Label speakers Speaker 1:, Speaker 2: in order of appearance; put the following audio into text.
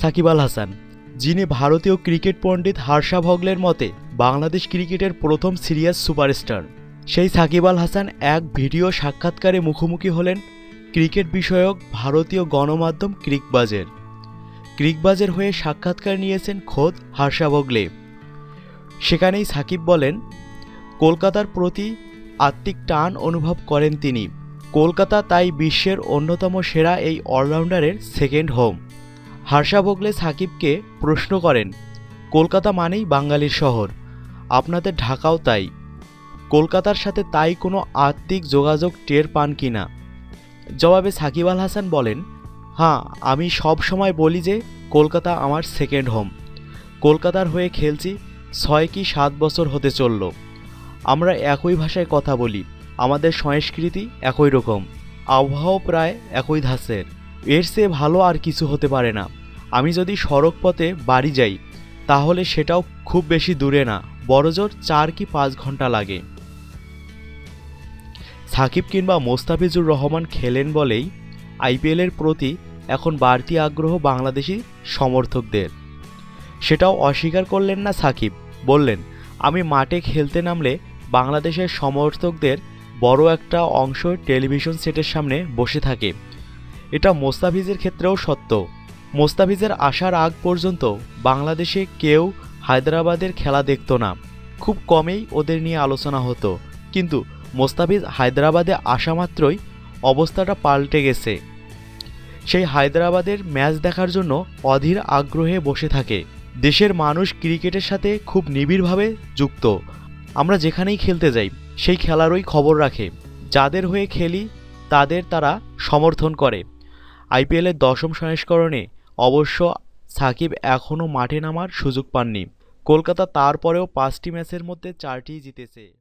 Speaker 1: সাকিব আল হাসান, যিনি ভারতীয় ক্রিকেট পণ্ডিত হার্ষা ভগলের মতে বাংলাদেশ ক্রিকেটের প্রথম সিরিয়াস সুপারস্টার। সেই সাকিব আল হাসান এক ভিডিও সাক্ষাৎকারে মুখোমুখি হলেন ক্রিকেট বিষয়ক ভারতীয় গণমাধ্যম ক্রিকবাজের। ক্রিকবাজের হয়ে সাক্ষাৎকার নিয়েছেন খোদ হার্ষা ভগলে। সেখানেই সাকিব বলেন, কলকাতার প্রতি আত্মিক টান অনুভব করেন তিনি। কলকাতা তাই বিশ্বের অন্যতম সেরা এই অলরাউন্ডারের সেকেন্ড হোম। হার্ষা ভোগলে সাকিবকে প্রশ্ন করেন, কলকাতা মানেই বাঙালির শহর। আপনাদের ঢাকাও তাই। কলকাতার সাথে তাই কোনো আত্মিক যোগাযোগ টের পান কি না? জবাবে সাকিব আল হাসান বলেন হ্যাঁ আমি সব সময় বলি যে কলকাতা আমার সেকেন্ড হোম কলকাতার হয়ে খেলছি, ছয় কি সাত বছর হতে চলল। আমরা একই ভাষায় কথা বলি, আমাদের সংস্কৃতি একই রকম আবহাওয়া প্রায় একই ধাঁচের। এর চেয়ে ভালো আর কিছু হতে পারে না। আমি যদি সড়ক পথে বাড়ি যাই, তাহলে সেটাও খুব বেশি দূরে না, বড়জোর চার কি পাঁচ ঘণ্টা লাগে। সাকিব কিংবা মোস্তাফিজুর রহমান খেলেন বলেই আইপিএলের প্রতি এখন বাড়তি আগ্রহ বাংলাদেশি সমর্থকদের। সেটাও অস্বীকার করলেন না সাকিব, বললেন, আমি মাঠে খেলতে নামলে বাংলাদেশের সমর্থকদের বড় একটা অংশ টেলিভিশন সেটের সামনে বসে থাকে। এটা মোস্তাফিজের ক্ষেত্রেও সত্য। মোস্তাফিজের আসার আগ পর্যন্ত বাংলাদেশে কেউ হায়দ্রাবাদের খেলা দেখত না। খুব কমেই ওদের নিয়ে আলোচনা হতো। কিন্তু মোস্তাফিজ হায়দ্রাবাদে আসা মাত্রই অবস্থাটা পাল্টে গেছে। সেই হায়দ্রাবাদের ম্যাচ দেখার জন্য অধীর আগ্রহে বসে থাকে। দেশের মানুষ ক্রিকেটের সাথে খুব নিবিড়ভাবে যুক্ত। আমরা যেখানেই খেলতে যাই, সেই খেলারই খবর রাখে। যাদের হয়ে খেলি, তাদের তারা সমর্থন করে। আইপিএলের দশম সংস্করণে অবশ্য সাকিব এখনও মাঠে নামার সুযোগ পাননি। কলকাতা তারপরেও পাঁচটি ম্যাচের মধ্যে চারটিই জিতেছে।